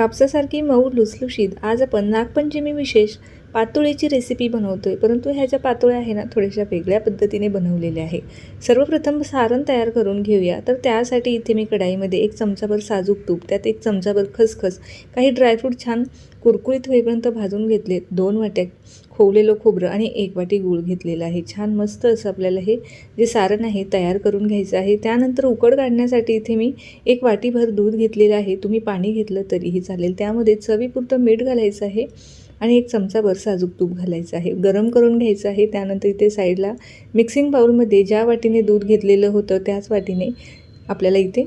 कापसासारखी मऊ लुसलुशीत. आज आपण नागपंचमी विशेष पातोळीची रेसिपी बनवतो आहे परंतु ह्या ज्या पातोळ्या आहे ना थोड्याशा वेगळ्या पद्धतीने बनवलेल्या आहे सर्वप्रथम सारण तयार करून घेऊया. तर त्यासाठी इथे मी कढाईमध्ये एक चमचाभर साजूक तूप त्यात एक चमचाभर खसखस काही ड्रायफ्रूट छान कुरकुरीत होईपर्यंत भाजून घेतले. दोन वाट्या खोवलेलं खोबरं आणि एक वाटी गूळ घेतलेला आहे. छान मस्त असं आपल्याला हे जे सारण आहे तयार करून घ्यायचं आहे. त्यानंतर उकड काढण्यासाठी इथे मी एक वाटीभर दूध घेतलेलं आहे. तुम्ही पाणी घेतलं तरीही चालेल. त्यामध्ये चवीपुरतं मीठ घालायचं आहे. आणि एक चमचाभर साजूक तूप घालायचं आहे. गरम करून घ्यायचं आहे. त्यानंतर इथे साईडला मिक्सिंग बाऊलमध्ये ज्या वाटीने दूध घेतलेलं होतं त्याच वाटीने आपल्याला इथे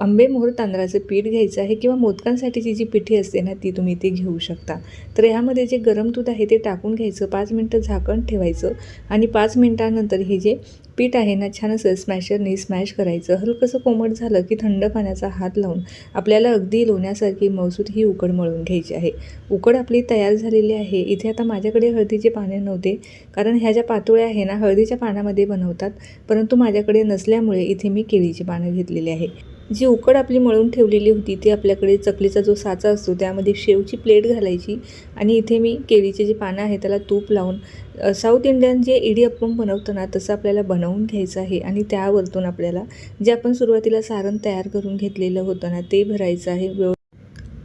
आंबेमोहर तांदळाचं पीठ घ्यायचं आहे किंवा मोदकांसाठीची जी पिठी असते ना ती तुम्ही इथे घेऊ शकता. तर ह्यामध्ये जे गरम दूध आहे ते टाकून घ्यायचं पाच मिनटं झाकण ठेवायचं आणि पाच मिनटानंतर हे जे पीठ आहे ना छान असं स्मॅशरने स्मॅश करायचं. हलकंसं कोमट झालं की थंड पाण्याचा हात लावून आपल्याला अगदी लोण्यासारखी मौसूद ही उकड मळून घ्यायची आहे. उकड आपली तयार झालेली आहे. इथे आता माझ्याकडे हळदीचे पाने नव्हते कारण ह्या ज्या पातोळ्या आहे ना हळदीच्या पानामध्ये बनवतात परंतु माझ्याकडे नसल्यामुळे इथे मी केळीची पानं घेतलेली आहे. जी उकड आपली मळून ठेवलेली होती ती आपल्याकडे चकलीचा जो साचा असतो त्यामध्ये शेवची प्लेट घालायची आणि इथे मी केळीचे जे पानं आहे त्याला तूप लावून साऊथ इंडियन जे इडीअप्पम बनवतो ना तसं आपल्याला बनवून घ्यायचं आहे आणि त्यावरतून आपल्याला जे आपण सुरुवातीला सारण तयार करून घेतलेलं होतं ना ते भरायचं आहे. व्यव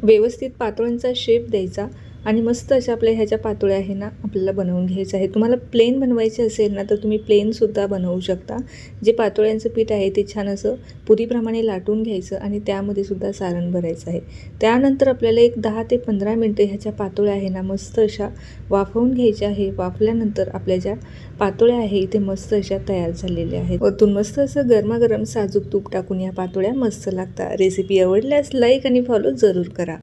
व्यवस्थित पातोळ्यांचा शेप द्यायचा. आणि मस्त अशा आपल्या ह्याच्या पातोळ्या आहे ना आपल्याला बनवून घ्यायचं आहे. तुम्हाला प्लेन बनवायचे असेल ना तर तुम्ही प्लेनसुद्धा बनवू शकता. जे पातोळ्यांचं पीठ आहे ते छान असं पुरीप्रमाणे लाटून घ्यायचं आणि त्यामध्ये सुद्धा सारण भरायचं आहे. त्यानंतर आपल्याला एक दहा ते पंधरा मिनटं ह्याच्या पातोळ्या आहे ना मस्त अशा वाफवून घ्यायच्या आहे. वाफल्यानंतर आपल्या ज्या पातोळ्या आहे इथे मस्त अशा तयार झालेल्या आहेत. वरतून मस्त असं गरमागरम साजूक तूप टाकून या पातोळ्या मस्त लागतात. रेसिपी आवडल्यास लाईक आणि फॉलो जरूर करा.